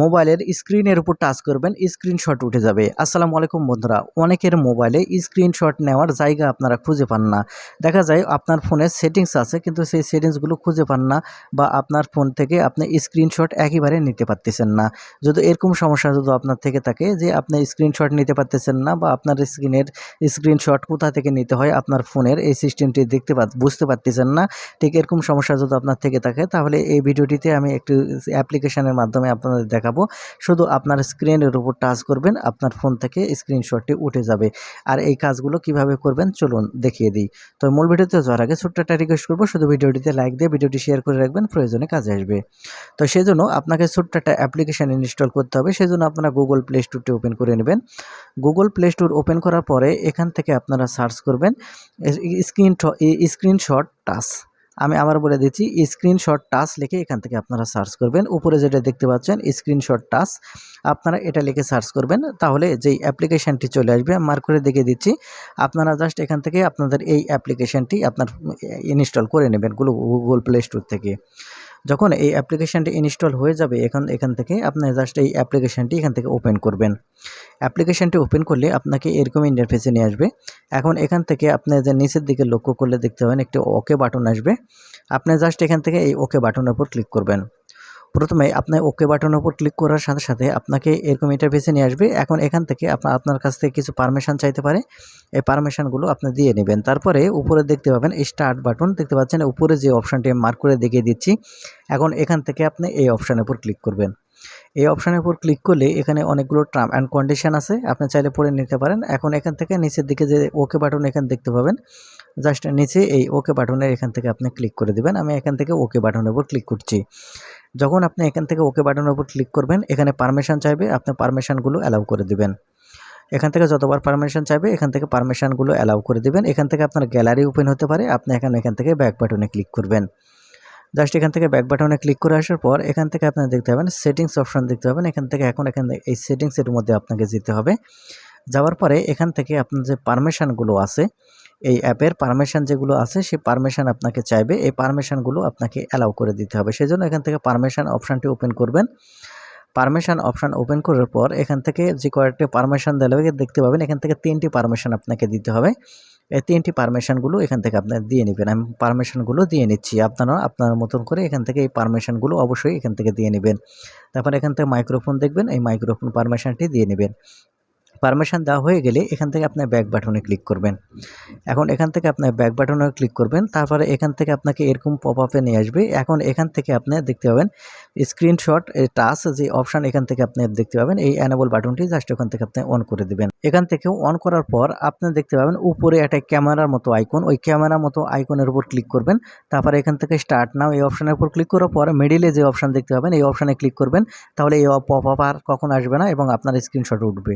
মোবাইলের স্ক্রিনের উপর টাচ করবেন স্ক্রিনশট উঠে যাবে। আসসালামু আলাইকুম বন্ধুরা, অনেকের মোবাইলে স্ক্রিনশট নেওয়ার জায়গা আপনারা খুঁজে পান না। দেখা যায় আপনার ফোনে সেটিংস আছে, কিন্তু সেই সেটিংসগুলো খুঁজে পান না বা আপনার ফোন থেকে আপনি স্ক্রিনশট একেবারে নিতে পারতেছেন না। যদি এরকম সমস্যা যদি আপনার থেকে থাকে যে আপনি স্ক্রিনশট নিতে পারতেছেন না বা আপনার স্ক্রিনের স্ক্রিনশট কোথা থেকে নিতে হয় আপনার ফোনের এই সিস্টেমটি দেখতে বুঝতে পারতেছেন না, ঠিক এরকম সমস্যা যদি আপনার থেকে থাকে, তাহলে এই ভিডিওটিতে আমি একটু অ্যাপ্লিকেশনের মাধ্যমে আপনাদের দেখাবো। শুধু আপনার স্ক্রিনের উপর টাচ করবেন, আপনার ফোন থেকে স্ক্রিনশটটি উঠে যাবে। আর এই কাজগুলো কীভাবে করবেন চলুন দেখিয়ে দিই। তো মূল ভিডিওতে যাওয়ার আগে ছোট্ট একটা রিকোয়েস্ট করব, শুধু ভিডিওটিতে লাইক দিয়ে ভিডিওটি শেয়ার করে রাখবেন, প্রয়োজনে কাজে আসবে। তো সেই জন্য আপনাকে ছোট্ট একটা অ্যাপ্লিকেশান ইনস্টল করতে হবে সেই জন্য আপনারা গুগল প্লে স্টোরটি ওপেন করে নেবেন। গুগল প্লে স্টোর ওপেন করার পরে এখান থেকে আপনারা সার্চ করবেন স্ক্রিন স্ক্রিনশট, টাচ। আমি আবার বলে দিচ্ছি স্ক্রিনশট টাচ লিখে এখান থেকে আপনারা সার্চ করবেন। উপরে যেটা দেখতে পাচ্ছেন স্ক্রিনশট টাচ আপনারা এটা লিখে সার্চ করবেন। তাহলে যেই অ্যাপ্লিকেশানটি চলে আসবে মার করে দেখে দিচ্ছি, আপনারা জাস্ট এখান থেকে আপনাদের এই অ্যাপ্লিকেশানটি আপনার ইনস্টল করে নেবেন গুগল প্লে স্টোর থেকে। যখন এই অ্যাপ্লিকেশানটি ইনস্টল হয়ে যাবে, এখন, এখান থেকে আপনি জাস্ট এই অ্যাপ্লিকেশানটি এখান থেকে ওপেন করবেন। অ্যাপ্লিকেশানটি ওপেন করলে আপনাকে এরকম ইন্টারফেসে নিয়ে আসবে। এখন এখান থেকে আপনি যে নিচের দিকে লক্ষ্য করলে দেখতে পাবেন একটি ওকে বাটন আসবে। আপনি জাস্ট এখান থেকে এই ওকে বাটনের উপর ক্লিক করবেন। প্রথমে আপনি ওকে বাটনের উপর ক্লিক করার সাথে সাথে আপনাকে এরকম ইন্টারফেসে নিয়ে আসবে। এখন এখান থেকে আপনার আপনার কাছ থেকে কিছু পারমিশন চাইতে পারে। এই পারমিশনগুলো আপনি দিয়ে নেবেন। তারপরে উপরে দেখতে পাবেন স্টার্ট বাটন দেখতে পাচ্ছেন উপরে যে অপশানটি মার্ক করে দেখিয়ে দিচ্ছি। এখন এখান থেকে আপনি এই অপশানের উপর ক্লিক করবেন। এই অপশানের উপর ক্লিক করলে এখানে অনেকগুলো টার্ম অ্যান্ড কন্ডিশন আছে। আপনি চাইলে পড়ে নিতে পারেন। এখন এখান থেকে নিচের দিকে যে ওকে বাটন এখান দেখতে পাবেন। জাস্ট নিচে এই ওকে বাটনের এখান থেকে আপনি ক্লিক করে দেবেন আমি এখান থেকে ওকে বাটনের উপর ক্লিক করছি যখন আপনি এখান থেকে ওকে বাটনের উপর ক্লিক করবেন এখানে পারমিশন চাইবে আপনি পারমিশনগুলো অ্যালাউ করে দিবেন এখান থেকে যতবার পারমিশন চাইবে এখান থেকে পারমিশনগুলো অ্যালাউ করে দিবেন এখান থেকে আপনার গ্যালারি ওপেন হতে পারে আপনি এখানে এখান থেকে ব্যাক বাটনে ক্লিক করবেন জাস্ট এখান থেকে ব্যাক বাটনে ক্লিক করে আসার পর এখান থেকে আপনার দেখতে পাবেন সেটিংস অপশন দেখতে পাবেন এখান থেকে এখন এখান এই সেটিংসের মধ্যে আপনাকে যেতে হবে যাওয়ার পরে এখান থেকে আপনার যে পারমিশনগুলো আছে, এই অ্যাপের পারমিশন যেগুলো আছে, সেই পারমিশন আপনাকে চাইবে। এই পারমিশনগুলো আপনাকে অ্যালাউ করে দিতে হবে। সেজন্য এখান থেকে পারমিশন অপশানটি ওপেন করবেন। পারমিশন অপশান ওপেন করার পর এখান থেকে যে কয়েকটি পারমিশন দিলে দেখতে পাবেন এখান থেকে তিনটি পারমিশন আপনাকে দিতে হবে। এই তিনটি পারমিশনগুলো এখান থেকে আপনার দিয়ে নেবেন। আমি পারমিশনগুলো দিয়ে নিচ্ছি। আপনারা, আপনার মতন করে এখান থেকে এই পারমিশনগুলো অবশ্যই এখান থেকে দিয়ে নেবেন। তারপর এখান থেকে মাইক্রোফোন দেখবেন। এই মাইক্রোফোন পারমিশনটি দিয়ে নেবেন। পারমিশন দেওয়া হয়ে গেলে এখান থেকে আপনার ব্যাক বাটনে ক্লিক করবেন। এখন এখান থেকে আপনার ব্যাক বাটনে ক্লিক করবেন, তারপরে এখান থেকে আপনাকে এরকম পপ আপে নিয়ে আসবে। এখন এখান থেকে আপনি দেখতে পাবেন স্ক্রিনশট টাচ যে অপশান এখান থেকে আপনি দেখতে পাবেন, এই অ্যানাবল বাটনটি জাস্ট ওখান থেকে আপনি অন করে দেবেন। এখান থেকে অন করার পর আপনি দেখতে পাবেন উপরে একটা ক্যামেরার মতো আইকন ওই ক্যামেরার মতো আইকনের উপর ক্লিক করবেন। তারপরে এখান থেকে স্টার্ট নাও এই অপশানের উপর ক্লিক করার পর মিডিলে যে অপশান দেখতে পাবেন, এই অপশানে ক্লিক করবেন। তাহলে এই পপ আপ আর কখন আসবে না এবং আপনার স্ক্রিনশট উঠবে।